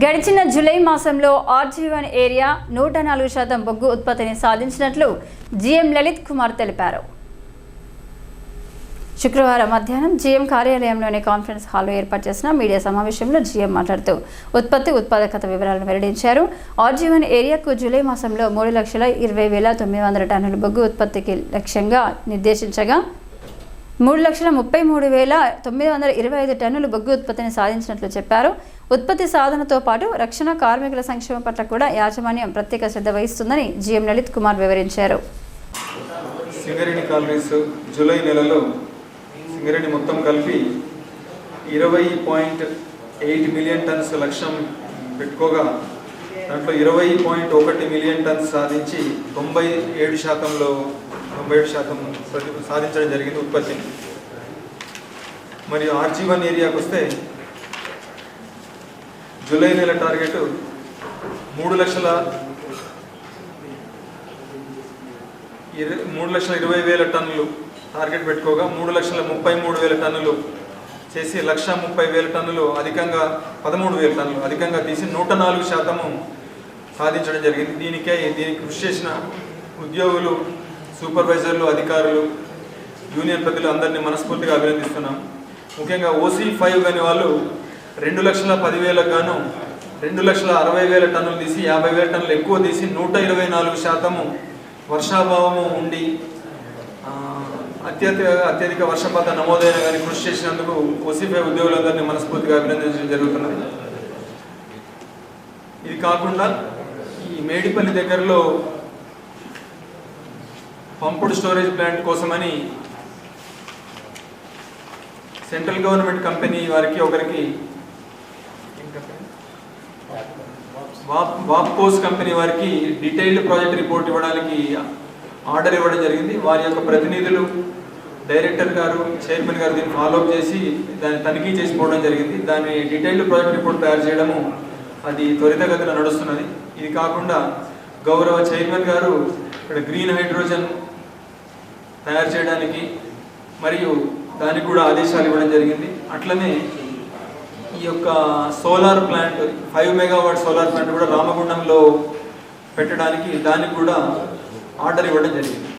గడిచిన జూలై మాసంలో RG one area నూట నాలుగు శాతం బొగ్గు ఉత్పత్తిని సాధించినట్లు జీఎం లలిత్ కుమార్ తెలిపారు. శుక్రవారం మధ్యాహ్నం జీఎం కార్యాలయంలోని కాన్ఫరెన్స్ హాల్లో ఏర్పాటు చేసిన మీడియా సమావేశంలో జీఎం మాట్లాడుతూ ఉత్పత్తి ఉత్పాదకత వివరాలను వెల్లడించారు. ఆర్జీవన్ ఏరియాకు జూలై మాసంలో మూడు లక్షల ఇరవై వేల తొమ్మిది వందల టన్నుల బొగ్గు ఉత్పత్తికి లక్ష్యంగా నిర్దేశించగా మూడు లక్షల ముప్పై మూడు వేల తొమ్మిది వందల ఇరవై ఐదు టన్నుల బొగ్గు ఉత్పత్తిని సాధించినట్లు చెప్పారు. ఉత్పత్తి సాధనతో పాటు రక్షణ కార్మికుల సంక్షేమం పట్ల కూడా యాజమాన్యం ప్రత్యేక శ్రద్ధ వహిస్తుందని జీఎం లలిత్ కుమార్ వివరించారు. సింగరేణి కాలనీస్ జూలై నెలలో సింగరేణి మొత్తం కలిపి ఇరవై పాయింట్ ఎయిట్ మిలియన్ టన్స్ లక్ష్యం పెట్టుకోగా దాంట్లో ఇరవై పాయింట్ ఒకటి మిలియన్ టన్స్ సాధించి తొంభై ఏడు శాతంలో తొంభై ఏడు శాతం సాధించడం జరిగింది ఉత్పత్తిని మరియు ఆర్జీ వన్ ఏరియాకు వస్తే జూలై నెల టార్గెట్ మూడు లక్షల ఇరవై మూడు లక్షల ఇరవై వేల టన్నులు. టార్గెట్ పెట్టుకోగా మూడు లక్షల ముప్పై మూడు వేల టన్నులు చేసి లక్ష ముప్పై వేల టన్నులు అధికంగా పదమూడు వేల టన్నులు అధికంగా తీసి నూట నాలుగు శాతము సాధించడం జరిగింది. దీనికే దీనికి కృషి చేసిన ఉద్యోగులు సూపర్వైజర్లు అధికారులు యూనియన్ ప్రజలు అందరినీ మనస్ఫూర్తిగా అభినందిస్తున్నాం. ముఖ్యంగా ఓసీ ఫైవ్ కాని వాళ్ళు రెండు లక్షల పదివేలకు గాను రెండు లక్షల అరవై వేల టన్నులు తీసి యాభై వేల టన్నులు ఎక్కువ తీసి నూట ఇరవై నాలుగు శాతము వర్షాభావము ఉండి ఆ, అత్యధిక వర్షపాత నమోదైన కానీ కృషి చేసినందుకు ఓసీఫై ఉద్యోగులందరినీ మనస్ఫూర్తిగా అభినందించడం జరుగుతున్నది. ఇది కాకుండా ఈ మేడిపల్లి దగ్గరలో పంపుడు స్టోరేజ్ ప్లాంట్ కోసమని సెంట్రల్ గవర్నమెంట్ కంపెనీ వారికి ఒకరికి వాప్ వాప్కోస్ కంపెనీ వారికి డీటెయిల్డ్ ప్రాజెక్ట్ రిపోర్ట్ ఇవ్వడానికి ఆర్డర్ ఇవ్వడం జరిగింది. వారి యొక్క ప్రతినిధులు డైరెక్టర్ గారు చైర్మన్ గారు దీన్ని ఫాలోఅప్ చేసి దాన్ని తనిఖీ చేసి పోవడం జరిగింది. దాని డీటెయిల్డ్ ప్రాజెక్ట్ రిపోర్ట్ తయారు చేయడము అది త్వరితగతిన నడుస్తున్నది. ఇది కాకుండా గౌరవ చైర్మన్ గారు ఇక్కడ గ్రీన్ హైడ్రోజన్ తయారు చేయడానికి మరియు దానికి కూడా ఆదేశాలు ఇవ్వడం జరిగింది. అట్లనే ఈ యొక్క solar plant five megawatt solar plant కూడా రామగుండంలో పెట్టడానికి దానికి కూడా ఆర్డర్ ఇవ్వడం జరిగింది.